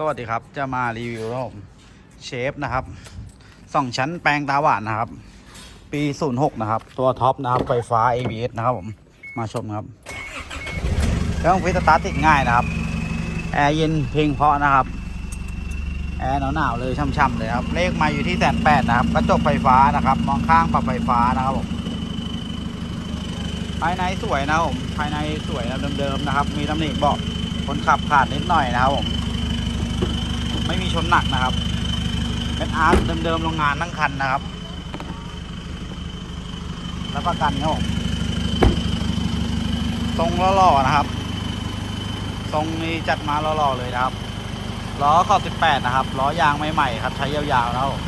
สวัสดีครับ จะมารีวิวครับผมเชฟนะครับสองชั้นแปลงตาหวานนะครับ ปี 06 นะครับ ตัวท็อปนะครับ ไฟฟ้า ABS นะครับผม มาชมครับเครื่องฟิตสตาร์ติดง่ายนะครับ แอร์เย็นเพลงเพาะนะครับ แอร์หนาวๆเลยช่ำๆเลยครับ เลขมาอยู่ที่แสนแปดนะครับ กระจกไฟฟ้านะครับ มองข้างปรับไฟฟ้านะครับผม ภายในสวยนะครับผม ภายในสวยนะเดิมๆนะครับ มีตำหนิเบาะคนขับขาดนิดหน่อยนะครับผม ชนหนักนะครับ เป็นอาร์ตเดิมๆโรงงานทั้งคันนะครับ แล้วประกันครับผมทรงหล่อๆนะครับทรงนี้จัดมาหล่อๆเลยนะครับล้อขอบ18 นะครับล้อยางใหม่ๆครับใช้ยาวๆนะครับผม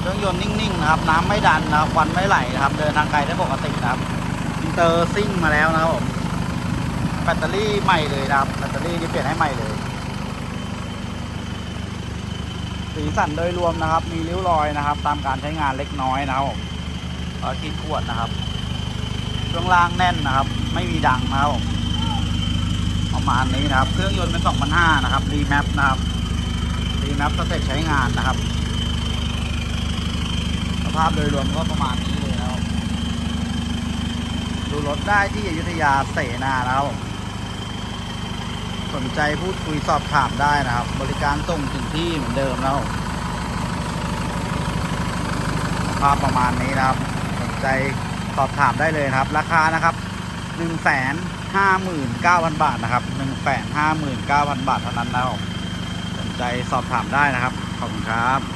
เครื่องยนต์นิ่งๆนะครับ น้ำไม่ดันนะครับควันไม่ไหลนะครับ เดินทางไกลได้ปกตินะครับอินเตอร์ซิ่งมาแล้วนะครับผมแบตเตอรี่ใหม่เลยนะครับแบตเตอรี่นี่เปลี่ยนให้ใหม่เลย สีสันโดยรวมนะครับ มีริ้วรอยนะครับ ตามการใช้งานเล็กน้อยนะครับผมล้อขีดขวดนะครับช่วงล่างแน่นนะครับ ไม่มีดังนะครับผมประมาณนี้นะครับ เครื่องยนต์เป็น2005นะครับรีแมปนะครับรีแมปสเต็ปใช้งานนะครับ สภาพโดยรวมก็ประมาณนี้เลยนะครับดูรถได้ที่อยุธยาเสนานะครับ สนใจพูดคุยสอบถามได้นะครับ บริการส่งถึงที่เหมือนเดิมนะครับผมสภาพประมาณนี้นะครับ สนใจสอบถามได้เลยครับ ราคานะครับหนึ่งแสนห้าหมื่นเก้าพันบาทนะครับหนึ่งแสนห้าหมื่นเก้าพันบาทเท่านั้นนะครับสนใจสอบถามได้นะครับ ขอบคุณครับ